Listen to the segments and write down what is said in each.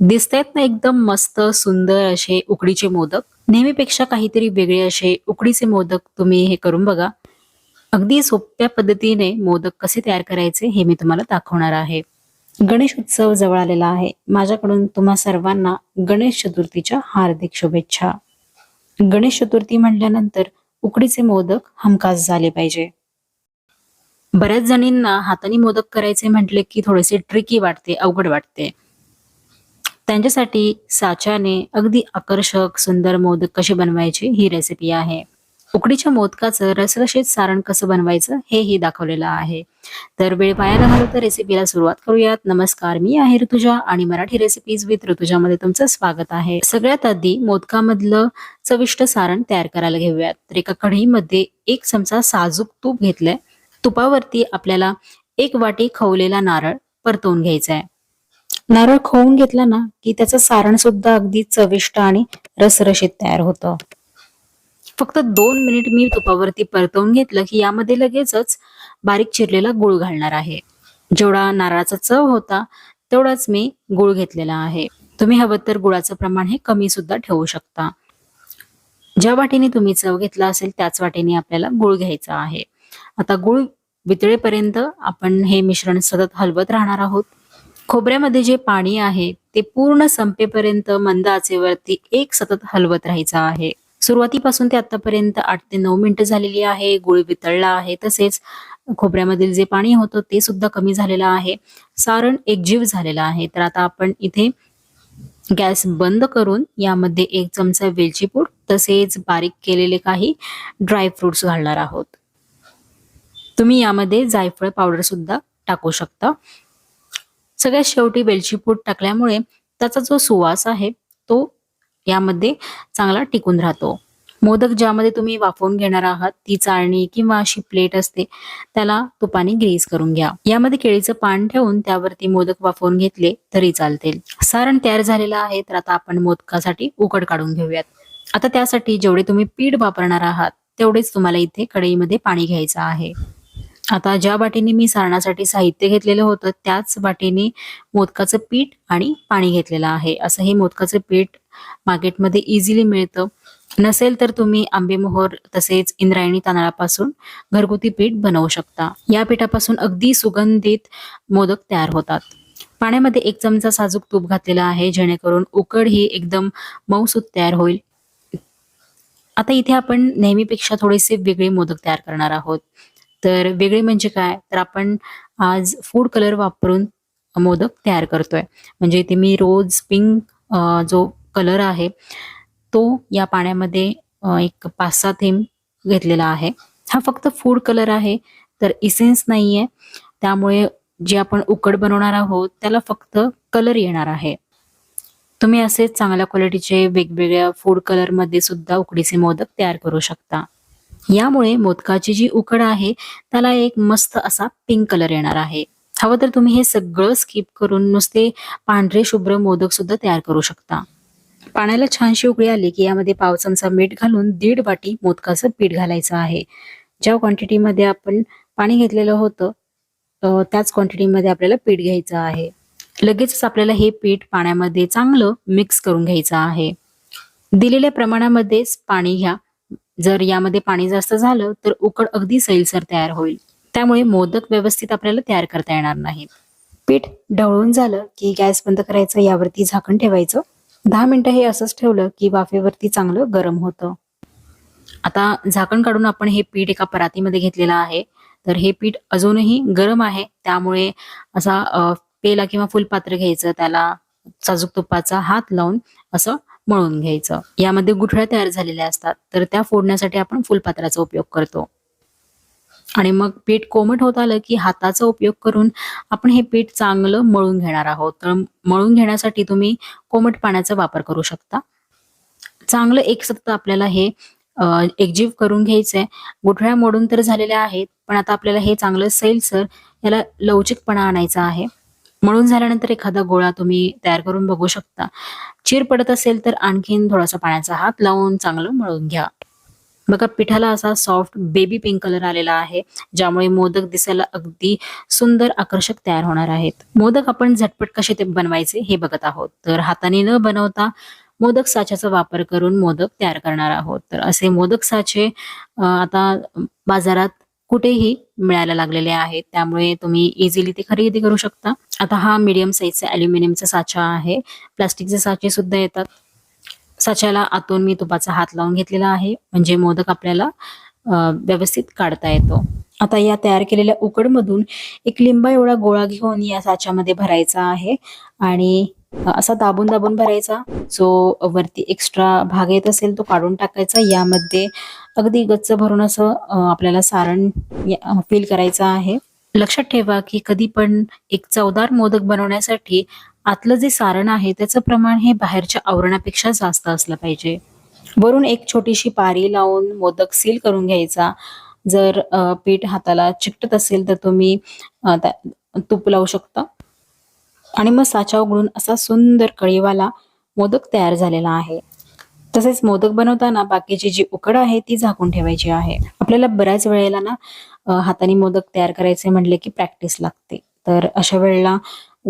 दिसतायत ना एकदम मस्त सुंदर असे उकडीचे मोदक. नेहमीपेक्षा काहीतरी वेगळे असे उकडीचे मोदक तुम्ही हे करून बघा. अगदी सोप्या पद्धतीने मोदक कसे तयार करायचे हे मी तुम्हाला दाखवणार आहे. गणेश उत्सव जवळ आलेला आहे. माझ्याकडून तुम्हा सर्वांना गणेश चतुर्थीच्या हार्दिक शुभेच्छा. गणेश चतुर्थी म्हटल्यानंतर उकडीचे मोदक हमखास झाले पाहिजे. बऱ्याच जणींना हाताने मोदक करायचे म्हटले की थोडेसे ट्रिकी वाटते अवघड वाटते. त्यांच्यासाठी साच्याने अगदी आकर्षक सुंदर मोदक कसे बनवायचे ही रेसिपी आहे. उकडीच्या मोदकाचं रसरशीत सारण कसं बनवायचं हेही दाखवलेलं आहे. तर वेळ वाया घालू तर रेसिपीला सुरुवात करूयात. नमस्कार मी आहे ऋतुजा आणि मराठी रेसिपीज विथ ऋतुजामध्ये तुमचं स्वागत आहे. सगळ्यात आधी मोदकामधलं चविष्ट सारण तयार करायला घेऊयात. तर एका कढईमध्ये एक चमचा साजूक तूप घेतलंय. तुपावरती आपल्याला एक वाटी खवलेला नारळ परतवून घ्यायचा आहे नारळ खवून घेतला ना की त्याचं सारण सुद्धा अगदी चविष्ट आणि रसरशीत तयार होतं. फक्त दोन मिनिट मी तुपावरती परतवून घेतलं की यामध्ये लगेचच बारीक चिरलेला गुळ घालणार आहे. जेवढा नारळाचा चव होता तेवढाच मी गुळ घेतलेला आहे. तुम्ही हवं तर गुळाचं प्रमाण हे कमी सुद्धा ठेवू शकता. ज्या वाटीने तुम्ही चव घेतला असेल त्याच वाटीने आपल्याला गुळ घ्यायचा आहे. आता गुळ वितळेपर्यंत आपण हे मिश्रण सतत हलवत राहणार आहोत. खोबऱ्यामध्ये जे पाणी आहे ते पूर्ण संपेपर्यंत मंद आचेवरती एक सतत हलवत राहायचं आहे. सुरुवातीपासून ते आतापर्यंत आठ ते नऊ मिनिटं झालेली आहे गुळ वितळला आहे. तसेच खोबऱ्यामधील जे पाणी होतं ते सुद्धा कमी झालेलं आहे. सारण एकजीव झालेलं आहे. तर आता आपण इथे गॅस बंद करून यामध्ये एक चमचा वेलची पूड तसेच बारीक केलेले काही ड्रायफ्रुट्स घालणार आहोत. तुम्ही यामध्ये जायफळ पावडर सुद्धा टाकू शकता. सगळ्यात शेवटी वेलची पूड टाकल्यामुळे त्याचा जो सुवास आहे तो यामध्ये चांगला टिकून राहतो. मोदक ज्यामध्ये तुम्ही वाफवून घेणार आहात ती चाळणी किंवा अशी प्लेट असते त्याला तुपाने ग्रीस करून घ्या. यामध्ये केळीचं पान ठेवून त्यावरती मोदक वाफवून घेतले तरी चालतील. सारण तयार झालेलं आहे तर आता आपण मोदकासाठी उकड काढून घेऊयात. आता त्यासाठी जेवढे तुम्ही पीठ वापरणार आहात तेवढेच तुम्हाला इथे कढईमध्ये पाणी घ्यायचं आहे. आता ज्या वाटीने मी सारणासाठी साहित्य घेतलेलं होतं त्याच वाटीने मोदकाचं पीठ आणि पाणी घेतलेलं आहे. असं हे मोदकाचं पीठ मार्केटमध्ये इझिली मिळतं. नसेल तर तुम्ही आंबेमोहर तसेच इंद्रायणी तांदळापासून घरगुती पीठ बनवू शकता. या पिठापासून अगदी सुगंधित मोदक तयार होतात. पाण्यामध्ये एक चमचा साजूक तूप घातलेला आहे जेणेकरून उकड ही एकदम मऊसूत तयार होईल. आता इथे आपण नेहमीपेक्षा थोडेसे वेगळे मोदक तयार करणार आहोत. तर वेगळे म्हणजे काय? तर आपण आज फूड कलर वापरून मोदक तयार करतोय. म्हणजे इथे मी रोज पिंक जो कलर आहे तो या पाण्यामध्ये एक पाच सहा थेंब घेतलेला आहे. हा फक्त फूड कलर आहे तर इसेन्स नाही आहे त्यामुळे जे आपण उकड बनवणार आहोत त्याला फक्त कलर येणार आहे. तुम्ही असे चांगल्या क्वालिटीचे वेगवेगळ्या फूड कलरमध्ये सुद्धा उकडीचे मोदक तयार करू शकता. यामुळे मोदकाची जी उकड आहे त्याला एक मस्त असा पिंक कलर येणार आहे. हवं तर तुम्ही हे सगळं स्किप करून नुसते पांढरे शुभ्र मोदक सुद्धा तयार करू शकता. पाण्याला छानशी उकळी आली की यामध्ये पाव चमचा मीठ घालून दीड वाटी मोदकाचं पीठ घालायचं आहे. ज्या क्वांटिटीमध्ये आपण पाणी घेतलेलं होतं त्याच क्वांटिटीमध्ये आपल्याला पीठ घ्यायचं आहे. लगेचच आपल्याला हे पीठ पाण्यामध्ये चांगलं मिक्स करून घ्यायचं आहे. दिलेल्या प्रमाणामध्येच पाणी घ्या. जर यामध्ये पाणी जास्त झालं तर उकड अगदी सैलसर तयार होईल. त्यामुळे मोदक व्यवस्थित आपल्याला तयार करता येणार नाही पीठ ढवळून झालं की गॅस बंद करायचं यावरती झाकण ठेवायचं. दहा मिनिटं हे असंच ठेवलं की वाफेवरती चांगलं गरम होतं. आता झाकण काढून आपण हे पीठ एका परातीमध्ये घेतलेलं आहे. तर हे पीठ अजूनही गरम आहे. त्यामुळे असा पेला किंवा फुलपात्र घ्यायचं त्याला साजूक तुपाचा हात लावून असं मळून घ्यायचं. यामध्ये गुठळ्या तयार झालेल्या असतात. तर त्या फोडण्यासाठी आपण फुलपात्राचा उपयोग करतो. आणि मग पीठ कोमट होत आलं की हाताचा उपयोग करून आपण हे पीठ चांगलं मळून घेणार आहोत. तर मळून घेण्यासाठी तुम्ही कोमट पाण्याचा वापर करू शकता. चांगलं एक सप्ताह आपल्याला हे एकजीव करून घ्यायचंय. गुठळ्या मोडून तर झालेल्या आहेत पण आता आपल्याला हे चांगलं सैलसर याला लवचिकपणा आणायचा आहे. मळून झाल्यानंतर एखादा गोळा तुम्ही तयार करून बघू शकता. चीर पडत असेल तर आणखीन थोडासा पाण्याचा हात लावून चांगलं मळून घ्या. बघा पिठाला असा सॉफ्ट बेबी पिंक कलर आलेला आहे ज्यामुळे मोदक दिसायला अगदी सुंदर आकर्षक तयार होणार आहेत. मोदक आपण झटपट कसे ते बनवायचे हे बघत आहोत. तर हाताने न बनवता मोदक साच्याचा वापर करून मोदक तयार करणार आहोत. तर असे मोदक साचे आता बाजारात कुठेही मिळायला लागलेले आहेत. त्यामुळे तुम्ही इझिली ते खरेदी करू शकता. आता हा मीडियम साईजचा अल्युमिनियमचा साचा आहे. प्लास्टिकचे साचे सुद्धा येतात. साच्याला आतून मी तुपाचा हात लावून घेतलेला आहे. म्हणजे मोदक आपल्याला व्यवस्थित काढता येतो. आता या तयार केलेल्या उकडमधून एक लिंबा एवढा गोळा घेऊन या साच्यामध्ये भरायचा आहे. आणि असा दाबून दाबून भरायचा. जो वरती एक्स्ट्रा भाग येत असेल तो काढून टाकायचा. यामध्ये अगदी गच्च भरून असं आपल्याला सारण फील करायचं आहे. लक्षात ठेवा की कधी पण एक चवदार मोदक बनवण्यासाठी आतलं जे सारण आहे त्याचं प्रमाण हे बाहेरच्या आवरणापेक्षा जास्त असलं पाहिजे. वरून एक छोटीशी पारी लावून मोदक सील करून घ्यायचा. जर पीठ हाताला चिकटत असेल तर तुम्ही त्या- तूप लावू शकता. आणि मग साचा उघडून असा सुंदर कळीवाला मोदक तयार झालेला आहे. तसेच मोदक बनवताना बाकीची जी उकड आहे ती झाकून ठेवायची आहे. आपल्याला बऱ्याच वेळेला ना हाताने मोदक तयार करायचे म्हणले की प्रॅक्टिस लागते. तर अशा वेळेला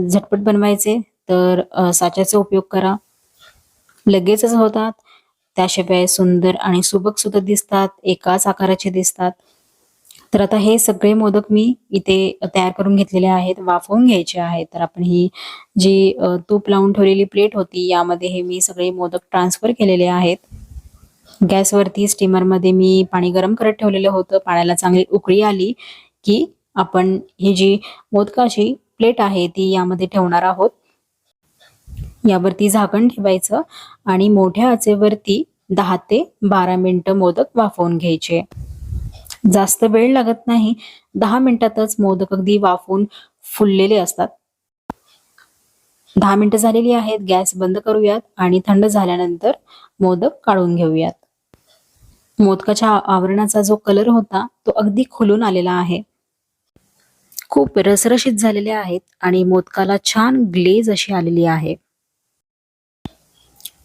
झटपट बनवायचे तर साच्याचा उपयोग करा. लगेचच होतात. त्याशिवाय सुंदर आणि सुबक सुद्धा दिसतात एकाच आकाराचे दिसतात. तर आता हे सगळे मोदक मी इथे तयार करून घेतलेले आहेत वाफवून घ्यायचे आहेत. तर आपण ही जी तूप लावून ठेवलेली प्लेट होती यामध्ये हे मी सगळे मोदक ट्रान्सफर केलेले आहेत. गॅसवरती स्टीमरमध्ये मी पाणी गरम करत ठेवलेलं होतं. पाण्याला चांगली उकळी आली की आपण ही जी मोदकाची प्लेट आहे ती यामध्ये ठेवणार आहोत. यावरती झाकण ठेवायचं आणि मोठ्या आचेवरती दहा ते बारा मिनिटं मोदक वाफवून घ्यायचे. जास्त वेळ लागत नाही. दहा मिनिटातच मोदक अगदी वाफवून फुललेले असतात. दहा मिनिटं झालेली आहेत गॅस बंद करूयात आणि थंड झाल्यानंतर मोदक काढून घेऊयात. मोदकाच्या आवरणाचा जो कलर होता तो अगदी खुलून आलेला आहे. खूप रसरशीत झालेले आहेत आणि मोदकाला छान ग्लेज अशी आलेली आहे.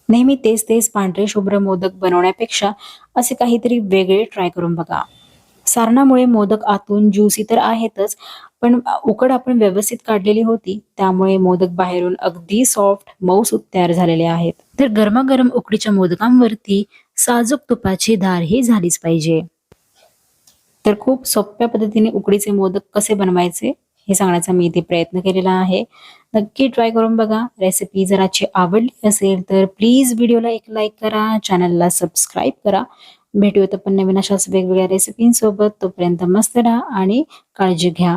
नेहमी तेच तेच पांढरे शुभ्र मोदक बनवण्यापेक्षा असे काहीतरी वेगळे ट्राय करून बघा. सारणामुळे मोदक आतून ज्युसी तर आहेतच पण उकड आपण व्यवस्थित काढलेली होती त्यामुळे मोदक बाहेरून अगदी सॉफ्ट मऊसूत तयार झालेले आहेत. तर गरमागरम उकडीच्या मोदकांवरती साजूक तुपाची धार ही झालीच पाहिजे. तर खूप सोप्या पद्धतीने उकडीचे मोदक कसे बनवायचे हे सांगण्याचा मी इथे प्रयत्न केलेला आहे. नक्की ट्राय करून बघा. रेसिपी जर आजची आवडली असेल तर प्लीज व्हिडिओला एक लाईक करा चॅनलला सबस्क्राईब करा. भेटूया तर पण नवीन अशाच वेगवेगळ्या रेसिपींसोबत तोपर्यंत मस्त राहा आणि काळजी घ्या.